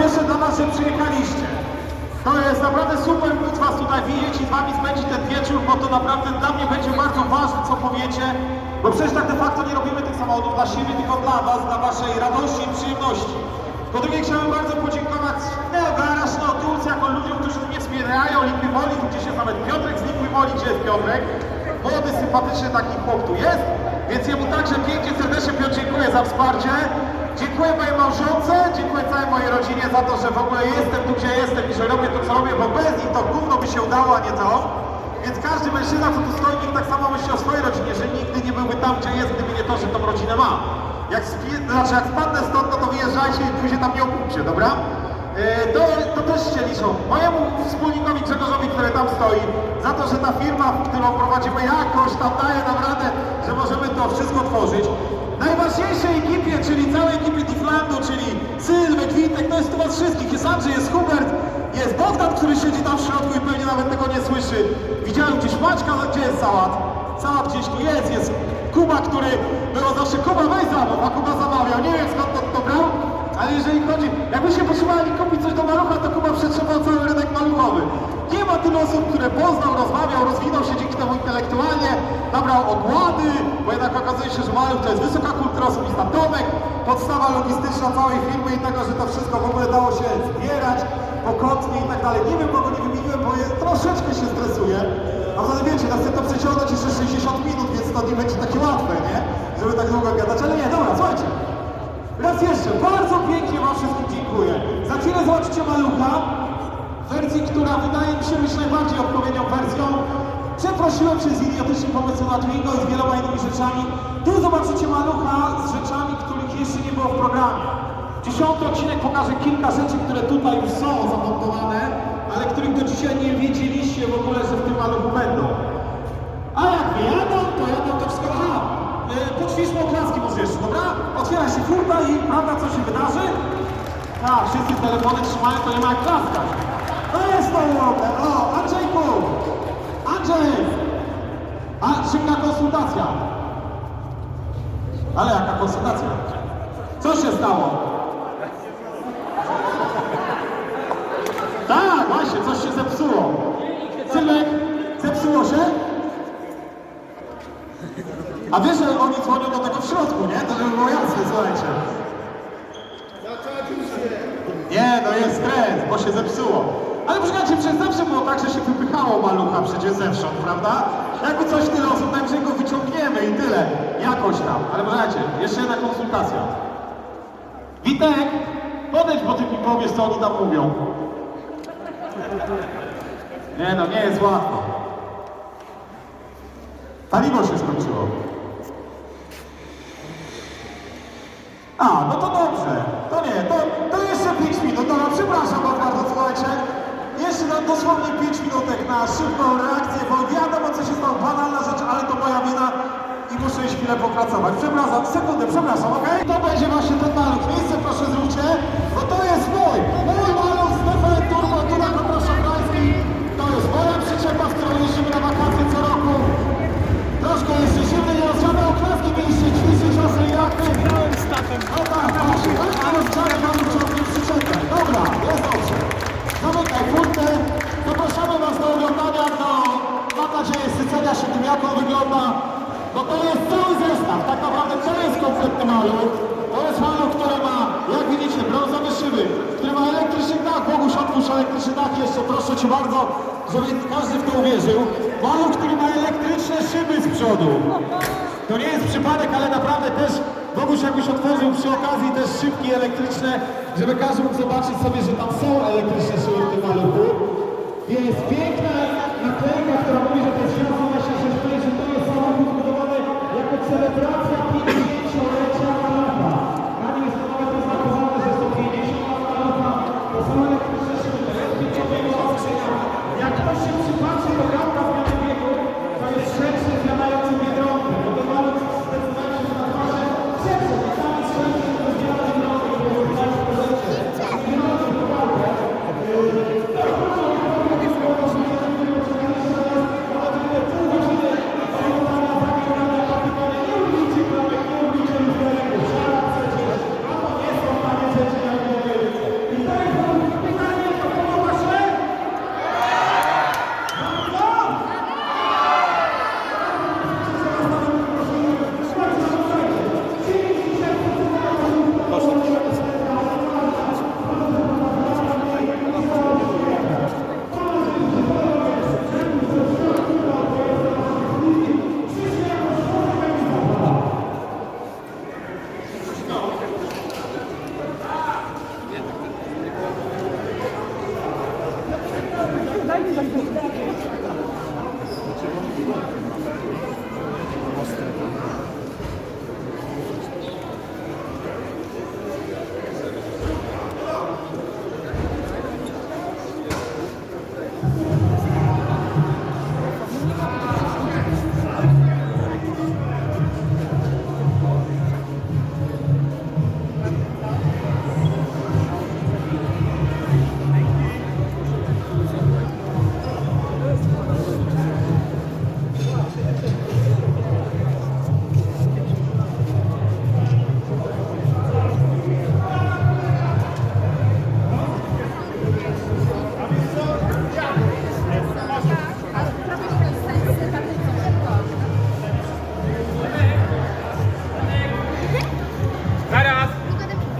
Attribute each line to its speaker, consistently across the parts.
Speaker 1: Cieszę dla Was, że przyjechaliście. To jest naprawdę super móc Was tutaj widzieć i z Wami spędzić ten wieczór, bo to naprawdę dla mnie będzie bardzo ważne, co powiecie. Bo przecież tak de facto nie robimy tych samochodów dla siebie, tylko dla Was, dla Waszej radości i przyjemności. Po drugie chciałem bardzo podziękować Neo Garaż, Neo jako ludziom, którzy mnie wspierają, Liquid Woli, gdzieś jest nawet Piotrek z Liquid Woli, gdzie jest Piotrek? Młody, sympatyczny taki chłop tu jest, więc jemu także pięknie, serdecznie Piotr dziękuję za wsparcie. Dziękuję mojej małżonce, dziękuję całej mojej rodzinie za to, że w ogóle jestem tu, gdzie jestem i że robię to, co robię, bo bez nich to gówno by się udało, a nie to. Więc każdy mężczyzna, co tu stoi, tak samo myśli o swojej rodzinie, że nigdy nie byłby tam, gdzie jest, gdyby nie to, że tą rodzinę ma. Jak, znaczy, jak spadnę stąd, no to wyjeżdżajcie i później tam nie okupcie, dobra? Yy, to, to też się liczą. Mojemu wspólnikowi Grzegorzowi, który tam stoi, za to, że ta firma, którą prowadzimy jakoś tam daje nam radę, że możemy to wszystko tworzyć. Najważniejszej ekipie, czyli całej ekipie Tiflandu, czyli Sylwek, Witek, to jest tu was wszystkich. Jest Andrzej, jest Hubert, jest Bogdan, który siedzi tam w środku i pewnie nawet tego nie słyszy. Widziałem gdzieś Maćka, gdzie jest Sałat? Sałat gdzieś tu jest, jest Kuba, który było zawsze Kuba weź zamów, a Kuba zamawiał. Nie wiem skąd to, to brał, ale jeżeli chodzi, jakbyście potrzebowali kupić coś do malucha, to Kuba przetrzepał cały rynek maluchowy. Nie ma tylu osób, które poznał, rozmawiał, rozwinął się dzięki temu intelektualnie, nabrał ogłady, bo jednak okazuje się, że maluch to jest wysoka kultura osobista. Tomek, podstawa logistyczna całej firmy i tego, że to wszystko w ogóle dało się zbierać pokątnie i tak dalej. Nie wiem, kogo nie wymieniłem, bo je, troszeczkę się stresuję. A poza tym wiecie, nas to przeciągnąć jeszcze 60 minut, więc to nie będzie takie łatwe, nie? Żeby tak długo gadać, ale nie, dobra, słuchajcie. Raz jeszcze, bardzo pięknie Wam wszystkim dziękuję. Za chwilę zobaczycie malucha, wersji, która wydaje mi się być najbardziej odpowiednią wersją. Przeprosiłem przez idiotyczny pomysł na Twingo i z wieloma innymi rzeczami. Tu zobaczycie malucha z rzeczami, których jeszcze nie było w programie. Dziesiąty odcinek pokaże kilka rzeczy, które tutaj już są zamontowane, ale których do dzisiaj nie wiedzieliście w ogóle, że w tym maluchu będą. A jak wyjadą, to jadą to wszystko. Aha, yy, poćwiczmy oklaski może jeszcze, dobra? Otwiera się furta i prawda co się wydarzy? Tak, wszyscy telefony trzymają, to nie ma jak klaskać. To jest to ładne. O, Andrzejku! Andrzej! A, szybka konsultacja. Ale jaka konsultacja? Co się stało? Tak, właśnie, coś się zepsuło. Sylwek, zepsuło się? A wiesz, że oni dzwonią do tego w środku, nie? To żeby było jasne, słuchajcie. Nie, no jest stres, bo się zepsuło. Ale poczekajcie, przez zawsze było tak, że się wypychało malucha przecież zewsząd, prawda? Jakby coś tyle osób, najwyżej go wyciągniemy i tyle. Jakoś tam. Ale poczekajcie, jeszcze jedna konsultacja. Witek, podejdź, bo ty mi powiesz, co oni tam mówią. Nie no, nie jest łatwo. Paliwo się skończyło. A, no. To Na dosłownie 5 minutek na szybką reakcję, bo wiadomo co się stało, banalna rzecz, ale to moja wina i muszę chwilę popracować. Przepraszam, sekundę, przepraszam, okej? To będzie właśnie ten maluch. Miejsce proszę zróbcie, bo to jest mój. Elektryczny dach jeszcze, proszę Cię bardzo, żeby każdy w to uwierzył. Maluch, który ma elektryczne szyby z przodu. To nie jest przypadek, ale naprawdę też Boguś jakbyś otworzył przy okazji też szybki elektryczne, żeby każdy mógł zobaczyć sobie, że tam są elektryczne szyby w tym maluchu. Jest piękna naklejka, która mówi, że to jest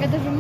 Speaker 2: Я даже